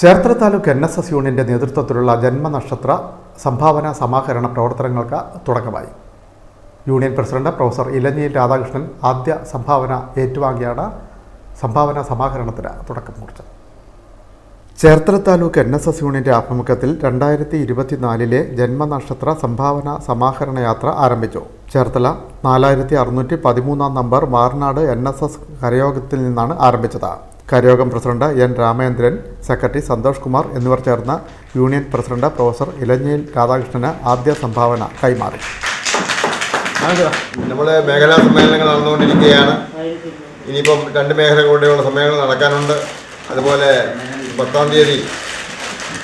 Cherthala taluk N S S യൂണിയന്റെ നേതൃത്വത്തിലുള്ള ജന്മനക്ഷത്ര സംഭാവന സമാഹരണ പ്രവർത്തനങ്ങൾക്ക് തുടക്കമായി. Union president professor Elanji Radhakrishnan ആദ്യ സംഭാവന ഏറ്റുവാങ്ങിയാണ് സംഭാവന സമാഹരണത്തിന് തുടക്കം കുറിച്ചത്. Cherthala taluk N S S യൂണിയന്റെ ആഭിമുഖ്യത്തിൽ രണ്ടായിരത്തി ഇരുപത്തിനാലിലെ ജന്മനക്ഷത്ര സംഭാവന സമാഹരണ യാത്ര ആരംഭിച്ചു. ചേർത്തല നാലായിരത്തി അറുന്നൂറ്റി പതിമൂന്നാം number Marnad N S S കരയോഗത്തിൽ നിന്നാണ് ആരംഭിച്ചത്. കരയോഗം president N Ramendran secretary Santhosh Kumar എന്നിവർ ചേർന്ന യൂണിയൻ പ്രസിഡന്റ് പ്രൊഫസർ ഇലഞ്ഞയിൽ രാധാകൃഷ്ണന് ആദ്യ സംഭാവന കൈമാറി. നമ്മുടെ മേഖലാ സമ്മേളനങ്ങൾ നടന്നുകൊണ്ടിരിക്കുകയാണ്. ഇനിയിപ്പം രണ്ട് മേഖലകളുടെയുള്ള സമ്മേളനം നടക്കാനുണ്ട്. അതുപോലെ പത്താം തീയതി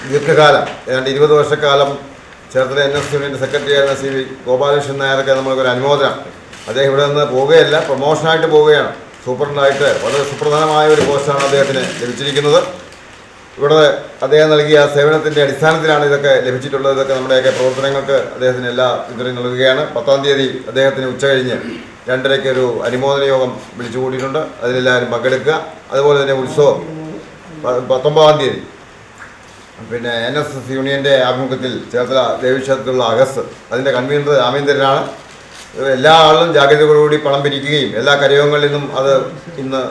ദീർഘകാലം ഏതാണ്ട് ഇരുപത് വർഷക്കാലം ചേർത്തല എൻ എസ് യൂണിയന്റെ സെക്രട്ടറി ആയിരുന്ന സി വി ഗോപാലകൃഷ്ണൻ നായർക്ക് നമ്മൾക്കൊരു അനുമോദനം. അദ്ദേഹം ഇവിടെ നിന്ന് പോവുകയല്ല പ്രൊമോഷനായിട്ട് പോവുകയാണ്. സൂപ്രണ്ടായിട്ട് വളരെ സുപ്രധാനമായ ഒരു പോസ്റ്റാണ് അദ്ദേഹത്തിന് ലഭിച്ചിരിക്കുന്നത്. ഇവിടെ അദ്ദേഹം നൽകിയ സേവനത്തിന്റെ അടിസ്ഥാനത്തിലാണ് ഇതൊക്കെ ലഭിച്ചിട്ടുള്ളത്. ഇതൊക്കെ നമ്മുടെയൊക്കെ പ്രവർത്തനങ്ങൾക്ക് അദ്ദേഹത്തിന് എല്ലാ പിന്തുണയും നൽകുകയാണ്. പത്താം തീയതി അദ്ദേഹത്തിന് ഉച്ച കഴിഞ്ഞ് രണ്ടരയ്ക്ക് ഒരു അനുമോദന യോഗം വിളിച്ചു കൂട്ടിയിട്ടുണ്ട് അതിലെല്ലാവരും പങ്കെടുക്കുക. അതുപോലെ തന്നെ ഉത്സവം പത്തൊമ്പതാം തീയതി. പിന്നെ എൻ എസ് എസ് യൂണിയന്റെ ആഭിമുഖ്യത്തിൽ ചേർത്തല ദേവീക്ഷേത്രത്തിലുള്ള അഗസ് അതിന്റെ കൺവീനർ രാമേന്ദ്രനാണ്. എല്ലാ ആളും ജാഗ്രതയോടുകൂടി പണം പിരിക്കുകയും എല്ലാ കരയോഗങ്ങളിൽ നിന്നും അത് ഇന്ന്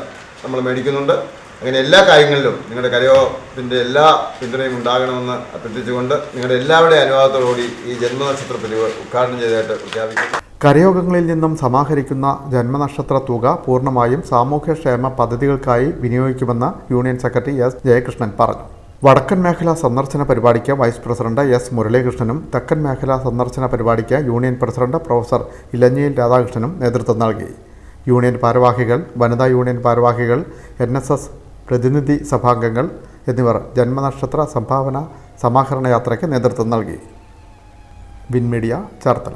നമ്മൾ മേടിക്കുന്നുണ്ട്. അങ്ങനെ എല്ലാ കാര്യങ്ങളിലും നിങ്ങളുടെ കരയോഗത്തിന്റെ എല്ലാ പിന്തുണയും ഉണ്ടാകണമെന്ന് അഭ്യർത്ഥിച്ചുകൊണ്ട് നിങ്ങളുടെ എല്ലാവരുടെയും അനുവാദത്തോടുകൂടി ഈ ജന്മനക്ഷത്ര പിരിവ് ഉദ്ഘാടനം ചെയ്തതായിട്ട് പ്രഖ്യാപിക്കുന്നു. കരയോഗങ്ങളിൽ നിന്നും സമാഹരിക്കുന്ന ജന്മനക്ഷത്ര തുക പൂർണമായും സാമൂഹ്യക്ഷേമ പദ്ധതികൾക്കായി വിനിയോഗിക്കുമെന്ന് യൂണിയൻ സെക്രട്ടറി എസ് ജയകൃഷ്ണൻ പറഞ്ഞു. വടക്കൻ മേഖലാ സന്ദർശന പരിപാടിക്ക് വൈസ് പ്രസിഡന്റ് എസ് മുരളീകൃഷ്ണനും തെക്കൻ മേഖലാ സന്ദർശന പരിപാടിക്ക് യൂണിയൻ പ്രസിഡന്റ് പ്രൊഫസർ ഇലഞ്ഞിയിൽ രാധാകൃഷ്ണനും നേതൃത്വം നൽകി. യൂണിയൻ ഭാരവാഹികൾ വനിതാ യൂണിയൻ ഭാരവാഹികൾ എൻ എസ് എസ് പ്രതിനിധി സഭാംഗങ്ങൾ എന്നിവർ ജന്മനക്ഷത്ര സംഭാവന സമാഹരണ യാത്രയ്ക്ക് നേതൃത്വം നൽകി. വിൻമീഡിയ ചേർത്തല.